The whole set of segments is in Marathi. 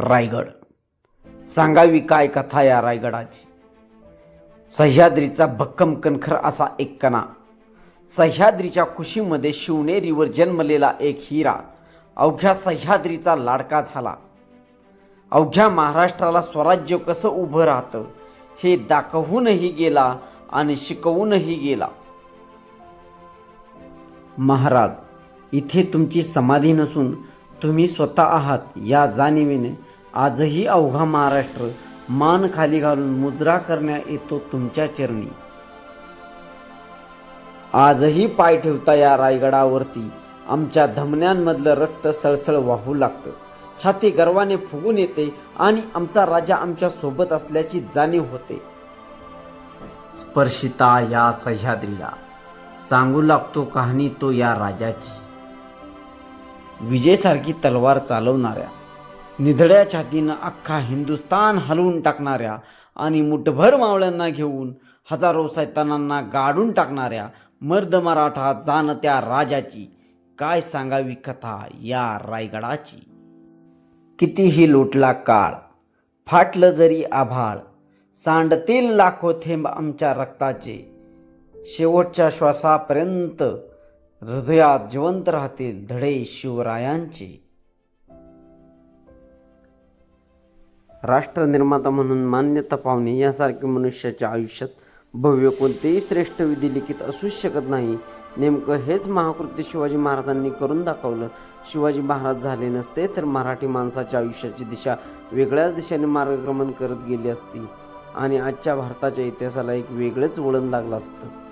रायगड. सांगावी काय कथा या रायगडाची? सह्याद्रीचा भक्कम कणखर असा एक कणा. सह्याद्रीच्या खुशीमध्ये शिवनेरीवर जन्मलेला एक हिरा. अवघ्या सह्याद्रीचा लाडका झाला. अवघ्या महाराष्ट्राला स्वराज्य कसं उभं राहतं हे दाखवूनही गेला आणि शिकवूनही गेला. महाराज इथे तुमची समाधी नसून तुम्ही स्वतः आहात या जाणीवेने आजही अवघा महाराष्ट्र मान खाली घालून मुजरा करण्या येतो तुमच्या चरणी. आजही पाय ठेवता या रायगडावरती आमच्या धमन्यांमधलं रक्त सळसळ वाहू लागतं. छाती गर्वाने फुगून येते आणि आमचा राजा आमच्यासोबत असल्याची जाणीव होते. स्पर्शिता या सह्याद्रीला सांगू लागतो कहाणी तो या राजाची. विजेसारखी तलवार चालवणाऱ्या निधड्या छातीनं अख्खा हिंदुस्तान हलवून टाकणाऱ्या आणि मुठभर मावळ्यांना घेऊन हजारो सैतानांना गाडून टाकणाऱ्या मर्द मराठा जाणत्या राजाची काय सांगावी कथा या रायगडाची? कितीही लोटला काळ फाटलं जरी आभाळ सांडतील लाखो थेंब आमच्या रक्ताचे शेवटच्या श्वासापर्यंत हृदयात जिवंत राहतील धडे शिवरायांचे. राष्ट्रनिर्माता म्हणून मान्यता पावणे यासारखे मनुष्याच्या आयुष्यात भव्य कोणतेही श्रेष्ठ विधी लिखित असूच शकत नाही. नेमकं हेच महाकृत्य शिवाजी महाराजांनी करून दाखवलं. शिवाजी महाराज झाले नसते तर मराठी माणसाच्या आयुष्याची दिशा वेगळ्याच दिशेने मार्गक्रमण करत गेली असती आणि आजच्या भारताच्या इतिहासाला एक वेगळंच वळण लागलं असतं.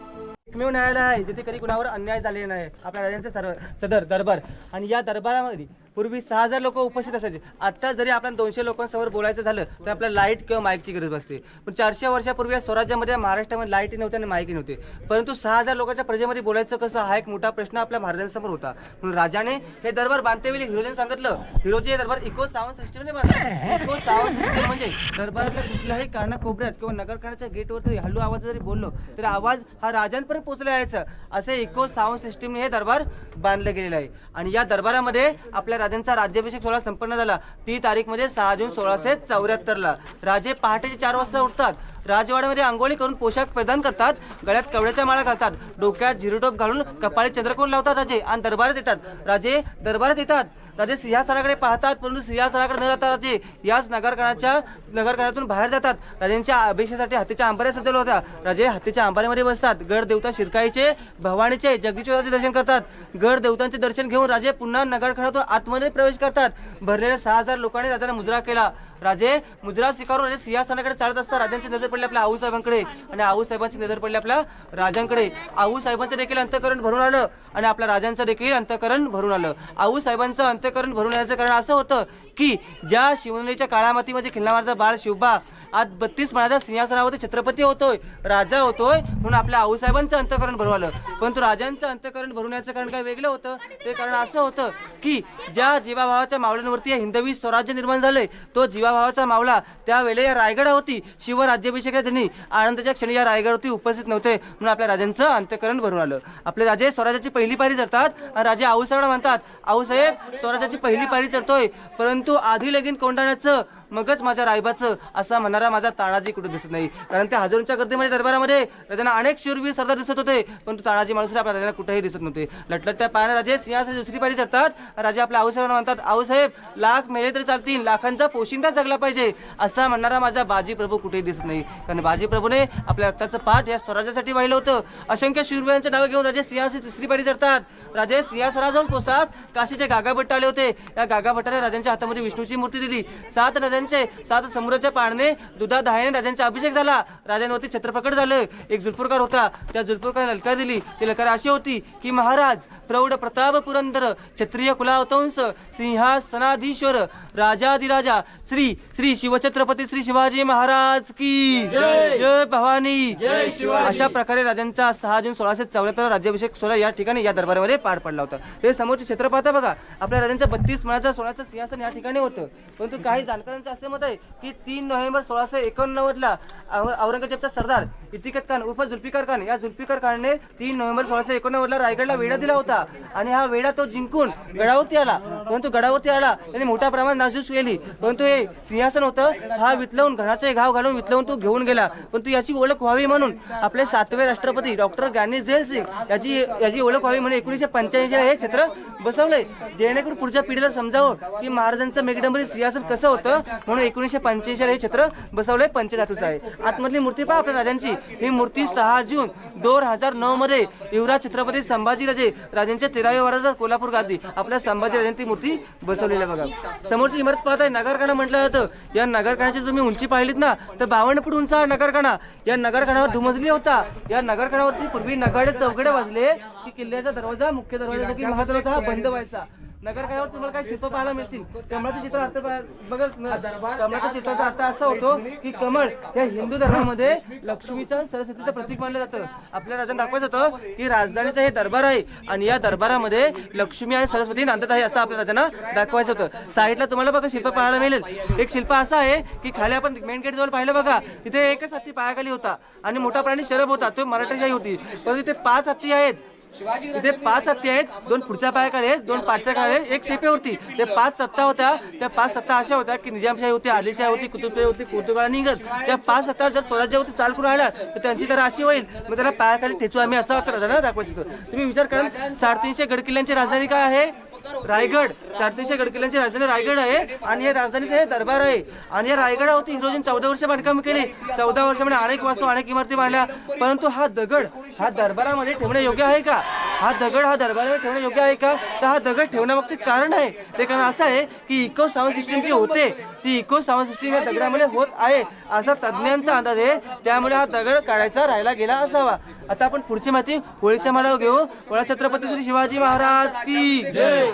एकमेव न्यायालय आहे जिथे कधी कुणावर अन्याय झालेला नाही. आपल्या राजांचे सर सदर दरबार. आणि या दरबारामध्ये पूर्वी सहा हजार लोक उपस्थित असायचे. आता जरी आपल्याला दोनशे लोकांसमोर बोलायचं झालं तर आपल्याला लाइट किंवा माईकची गरज असते पण चारशे वर्षापूर्वी या स्वराज्यामध्ये महाराष्ट्रामध्ये लाइट नव्हते आणि माईक नव्हते. परंतु सहा हजार लोकांच्या प्रजेमध्ये बोलायचं कसं हा एक मोठा प्रश्न आपल्या महाराजांसमोर होता. म्हणून राजाने हे दरबार बांधतेवेळी हिरोजीने सांगितलं हिरोजी हे दरबार इको सावंत सिस्टीमने बांधला. इको सावंत सिस्टम म्हणजे दरबारातल्या कुठल्याही कारणा कोपऱ्यात किंवा नगरखाण्याच्या गेटवर हल्लू आवाज जरी बोललो तर आवाज हा राजांपर्यंत पोहोचला यायचा. असे इको सावंत सिस्टीमने हे दरबार बांधलं गेलेलं आहे. आणि या दरबारामध्ये आपल्या राजांचा राज्याभिषेक सोहळा संपन्न झाला. ती तारीख म्हणजे सहा जून सोळाशे चौऱ्याहत्तरला. राजे पहाटेचे चार वाजता उठतात. राजवाड्यामध्ये आंघोळी करून पोशाख प्रदान करतात. गळ्यात कवड्याच्या माळा घालतात. डोक्यात झिरोटोप घालून कपाळी चंद्रकोण लावतात राजे. आणि दरबारात येतात. राजे दरबारात येतात. राजे सिंहासनाकडे पाहतात परंतु सिंहासनाकडे न जाता राजे याच नगरकणाच्या नगरकणातून बाहेर जातात. राजांच्या अभिषेकासाठी हत्तीच्या आंबाऱ्या सजवल्या होत्या. राजे हत्तीच्या अंबाऱ्यामध्ये बसतात. गड देवता शिरकाईचे भवानीचे जगदीश्वराचे दर्शन करतात. गड देवतांचे दर्शन घेऊन राजे पुन्हा नगरखणातून आतमध्ये प्रवेश करतात. भरलेल्या सहा हजार लोकांनी राजाला मुजरा केला. राजे मुजरा स्वीकारून राजे सिंहासनाकडे चालत असता राजांची नजर पडली आपल्या आऊ साहेबांकडे. आणि आऊ साहेबांची नजर पडली आपल्या राजांकडे. आऊ साहेबांचं देखील अंतकरण भरून आलं आणि आपल्या राजांचं देखील अंतकरण भरून आलं. आऊ साहेबांचं अंतकरण भरून आल्याचं कारण असं होतं की ज्या शिवनेरीच्या काळामातीमध्ये खिल्लामारचा बाळ शिवबा आज बत्तीस मनाचा सिंहासनावरती छत्रपती होतोय राजा होतोय म्हणून आपल्या आऊसाहेबांचं अंतकरण भरवलं आलं. परंतु राजांचं अंतकरण भरून याचं कारण काय वेगळं होतं? ते कारण असं होतं की ज्या जीवाभावाच्या मावळ्यांवरती हे हिंदवी स्वराज्य निर्माण झालंय तो जीवाभावाचा मावळा त्यावेळेला या रायगडावरती शिवराज्याभिषेक त्यांनी. आनंदाच्या क्षणी या रायगडावरती उपस्थित नव्हते म्हणून आपल्या राजांचं अंतकरण भरून आलं. आपले राजे स्वराज्याची पहिली पायरी चढतात आणि राजे आऊसाहेब म्हणतात आऊसाहेब स्वराज्याची पहिली पायरी चढतोय परंतु आधी लगीन कोंडाण्याचं मगच माझ्या रायबाचं असा म्हणणारा माझा तानाजी कुठे दिसत नाही. कारण त्या हजारोंच्या गर्दीमध्ये दरबारामध्ये राजांना अनेक शूरवीर सरदार दिसत होते. परंतु तानाजी माणूस आपल्या राजांना कुठेही दिसत नव्हते. लटलटत्या पायाने राजे सिंहासाठी दुसरी पायरी चढतात राजे आपल्या आऊसाहेबांना म्हणतात आऊसाहेब लाख मेले तरी चालतील. लाखांचा पोशिंदा जगला पाहिजे. असा म्हणणारा माझा बाजी प्रभू कुठेही दिसत नाही. कारण बाजी प्रभूने आपल्या रक्ताचं पाठ या स्वराज्यासाठी वाहिलं होतं. असंख्य शूरवीरांचे नावं घेऊन राजे सिंहासन तिसरी पायरी चढतात राजे सिंहासनाजवळ पोचतात काशीचे गागा भट्ट आले होते. या गागा भट्टाने राजांच्या हातामध्ये विष्णूची मूर्ती दिली. सात राजांचे सात समुद्राच्या पाण्याने दुधा दहाने राजांचा अभिषेक झाला. राजांवरती छत्रप्रकट झालं. एक जुलपूरकार होता. त्या जुलपूरकार ललकार दिली. ती ललकार अशी होती की महाराज प्रौढ प्रताप पुरंदर क्षत्रिय कुलावतंस सिंहासनाधीश्वर राजाधिराजा श्री श्री शिवछत्रपती श्री शिवाजी महाराज की जय. भवानी. अशा प्रकारे राजांचा सहा जून सोळाशे चौऱ्याहत्तर राज्याभिषेक सोहळा या ठिकाणी या दरबारामध्ये पार पडला होता. हे समोरचे क्षेत्र पाहता बघा. आपल्या राजांच्या बत्तीस मनाचा सोळाचं सिंहासन या ठिकाणी होतं. परंतु काही जाणकारांचा असे मत आहे की तीन नोव्हेंबर सोळाशे एकोणनव्वदला औरंगजेबचा सरदार इतिकत खान उर्फ जुल्फिकार खान या जुल्फिकार खानने तीन नोव्हेंबर सोळाशे एकोणनव्वदला रायगडला वेढा दिला होता. आणि हा वेढा तो जिंकून गडावरती आला. परंतु गडावरती आला त्याने मोठ्या प्रमाणात नासधूस केली. परंतु हे सिंहासन होतं. हा वितलवून घराचे घाव घालून वितलवून तो घेऊन गेला. परंतु याची ओळख व्हावी म्हणून आपले सातवे राष्ट्रपती डॉक्टर ज्ञानी झेल सिंग याची याची ओळख व्हावी म्हणून एकोणीसशे पंच्याऐंशीला हे क्षेत्र बसवलंय. जेणेकरून पुढच्या पिढीला समजावं की महाराजांचं मेघडंबरी सिंहासन कसं होतं म्हणून एकोणीसशे पंच्याऐंशीला हे छत्र बसवलंय पंचधातूचं आहे. आतमधली मूर्ती पहा आपल्या राजांची. ही मूर्ती सहा जून दोन हजार नऊ मध्ये युवराज छत्रपती संभाजीराजे राजांच्या तेराव्या वाराचा कोल्हापूर गादी आपल्या संभाजीराजांनी ती मूर्ती बसवलेली बघा. समोरची इमारत पाहताय नगरखाना म्हटलं जातं. या नगरखान्याची तुम्ही उंची पाहिलीत ना तर बावन्न फूट उंच हा नगरखाना या नगरखानावर धुमजली होता. या नगरखानावरती पूर्वी नगाडे चौकडे वाजले. की किल्ल्याचा दरवाजा मुख्य दरवाजा की महादरवाजा हा बंद व्हायचा. नगरखान्यावर तुम्हाला काही शिल्प पाहायला मिळतील. कमळाचं चित्र अर्थ बघा कमळाच्या चित्राचा अर्थ असा होतो की कमळ या हिंदू धर्मामध्ये लक्ष्मीचं सरस्वतीचं प्रतीक मानलं जातं. आपल्या राजांना दाखवायचं होतं की राजधानीचं हे दरबार आहे आणि या दरबारामध्ये लक्ष्मी आणि सरस्वती नांदत आहे असं आपल्या राजांना दाखवायचं होतं. साईडला तुम्हाला बघा शिल्प पाहायला मिळेल. एक शिल्प असं आहे की खाली आपण मेन गेट जवळ पाहिलं बघा तिथे एकच हत्ती पायाखाली होता आणि मोठा प्राणी शरब होता. तो मराठीशाही होती. तर तिथे पाच हत्ती आहेत. इथे पाच हत्ती आहेत दोन पुढच्या पायाकडे आहेत दोन पाठच्या काळे एक शेपेवरती ते पाच सत्ता होत्या. त्या पाच सत्ता अशा होत्या की निजामशाही होती आदिलशाही होती कुतुबशाही होती पोर्तुगाल इंग्रज त्या पाच सत्ता जर स्वराज्यावरती चाल करून राहिल्या तर त्यांची तर अशी होईल. मग त्याला पायाखाली ठेचू आम्ही असं दाखवायचं. तुम्ही विचार कराल साडेतीनशे गडकिल्ल्यांची राजधानी काय आहे? रायगड साडेतीनशे गडकिल्ल्यांची राजधानी रायगड आहे. आणि या राजधानीचं हे दरबार आहे. आणि या रायगडावरती हिरोजीन चौदा वर्ष बांधकाम केली. चौदा वर्षामध्ये अनेक वास्तू अनेक इमारती बांधल्या. परंतु हा दगड हा दरबारामध्ये ठेवणे योग्य आहे का? हा दगड हा दरबारावर ठेवणं योग्य आहे का? तर हा दगड ठेवण्यामागचं कारण आहे. ते कारण असं आहे की इको साऊंड सिस्टीम जी होते ती इको साऊंड सिस्टीम या दगडामध्ये होत आहे असा तज्ज्ञांचा अंदाज आहे. त्यामुळे हा दगड काढायचा राहिला गेला असावा. आता आपण पुढची माहिती होळीच्या मालावर घेऊ. होळा छत्रपती श्री शिवाजी महाराज की जय!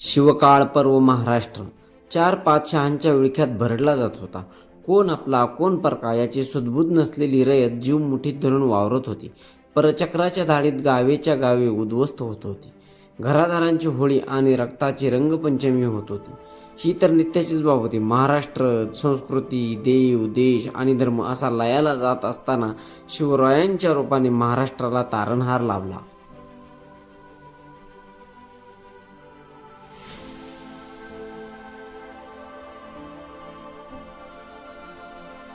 शिवकाळ पर्व महाराष्ट्र. चार पाच शहांच्या विळख्यात भरडला जात होता. कोण आपला कोण परका याची सुदबुद नसलेली रयत जीव मुठीत धरून वावरत होती. परचक्राच्या धाडीत गावेच्या गावे उद्ध्वस्त होत होती. घरादारांची होळी आणि रक्ताची रंगपंचमी होत होती. ही तर नित्याचीच बाब होती. महाराष्ट्र संस्कृती देव देश आणि धर्म असा लयाला जात असताना शिवरायांच्या रूपाने महाराष्ट्राला तारणहार लाभला.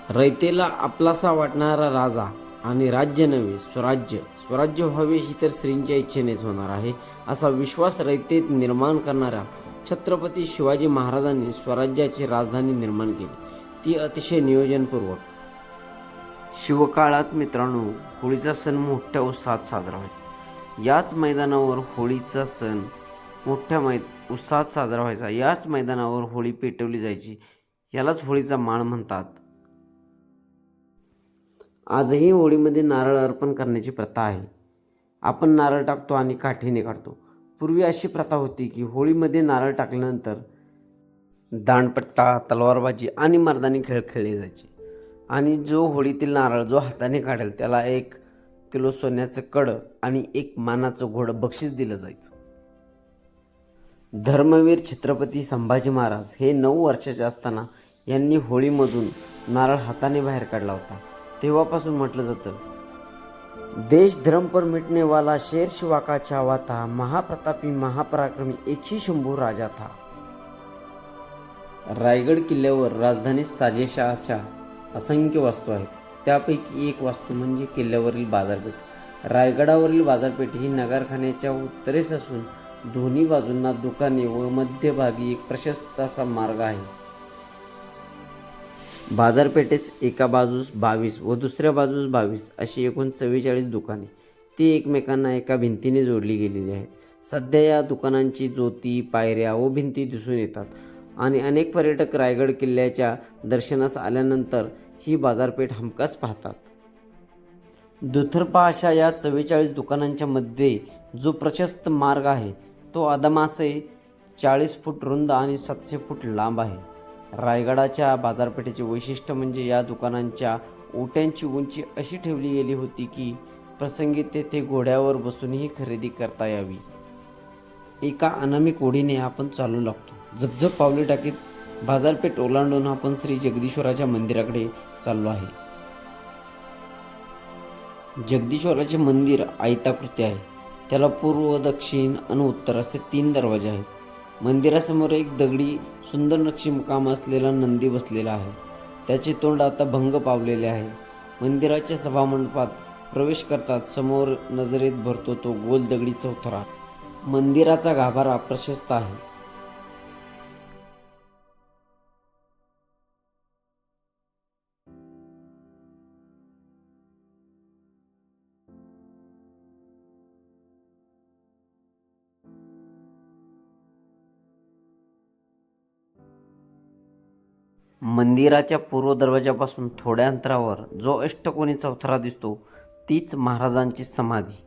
रयतेला आपलासा वाटणारा राजा आणि राज्य नव्हे स्वराज्य. स्वराज्य व्हावे ही तर स्त्रींच्या इच्छेनेच होणार आहे असा विश्वास रयतेत निर्माण करणाऱ्या छत्रपती शिवाजी महाराजांनी स्वराज्याची राजधानी निर्माण केली. ती अतिशय नियोजनपूर्वक. शिवकाळात मित्रांनो होळीचा सण मोठ्या उत्साहात साजरा व्हायचा. याच मैदानावर होळीचा सण मोठ्या मै उत्साहात साजरा व्हायचा. याच मैदानावर होळी पेटवली जायची. यालाच होळीचा माण म्हणतात. आजही होळीमध्ये नारळ अर्पण करण्याची प्रथा आहे. आपण नारळ टाकतो आणि काठीने काढतो. पूर्वी अशी प्रथा होती की होळीमध्ये नारळ टाकल्यानंतर दांडपट्टा तलवारबाजी आणि मर्दानी खेळ खेळले जायचे. आणि जो होळीतील नारळ जो हाताने काढेल त्याला एक किलो सोन्याचं कड आणि एक मानाचं घोडं बक्षीस दिलं जायचं. धर्मवीर छत्रपती संभाजी महाराज हे नऊ वर्षाचे असताना यांनी होळीमधून नारळ हाताने बाहेर काढला होता. तेव्हापासून म्हटलं जातं देश धर्म पर मिटने वाला शेर शिवा का छावा था महाप्रतापी महापराक्रमी एकशी शंभू राजा था। रायगड किल्ल्यावर राजधानी साजेशा अशा असंख्य वास्तू आहेत। त्यापैकी एक वास्तू म्हणजे किल्ल्यावरील बाजारपेठ। रायगडावरील बाजारपेठ ही नगरखान्याच्या उत्तरेस असून दोन्ही बाजूंना दुकाने व मध्यभागी एक प्रशस्त असा मार्ग आहे। बाजारपेठेच एका बाजूस बावीस व दुसऱ्या बाजूस बावीस अशी एकूण चव्वेचाळीस दुकाने. ती एकमेकांना एका भिंतीने जोडली गेलेली आहेत. सध्या या दुकानांची ज्योती पायऱ्या व भिंती दिसून येतात आणि अनेक पर्यटक रायगड किल्ल्याच्या दर्शनास आल्यानंतर ही बाजारपेठ हमखास पाहतात. दुथरपा अशा या चव्वेचाळीस दुकानांच्या मध्ये जो प्रशस्त मार्ग आहे तो अदमासे चाळीस फूट रुंद आणि सातशे फूट लांब आहे. रायगडाच्या बाजारपेठेचे वैशिष्ट्य म्हणजे या दुकानांच्या ओट्यांची उंची अशी ठेवली गेली होती की प्रसंगी तेथे घोड्यावर बसूनही खरेदी करता यावी. एका अनामिक ओढीने आपण चालू लागतो. झपझप पावले टाकीत बाजारपेठ ओलांडून आपण श्री जगदीश्वराच्या मंदिराकडे चाललो आहे. जगदीश्वराचे मंदिर आयताकृती आहे. त्याला पूर्व दक्षिण आणि उत्तर असे तीन दरवाजे आहेत. मंदिरासमोर एक दगडी सुंदर नक्षीकाम असलेला नंदी बसलेला आहे. त्याचे तोंड आता भंग पावलेले आहे. मंदिराच्या सभामंडपात प्रवेश करतात समोर नजरेत भरतो तो गोल दगडी चौथरा. मंदिराचा गाभारा प्रशस्त आहे. मंदिराच्या पूर्व दरवाजापासून थोड्या अंतरावर जो अष्टकोनी चौथरा दिसतो तीच महाराजांची समाधी.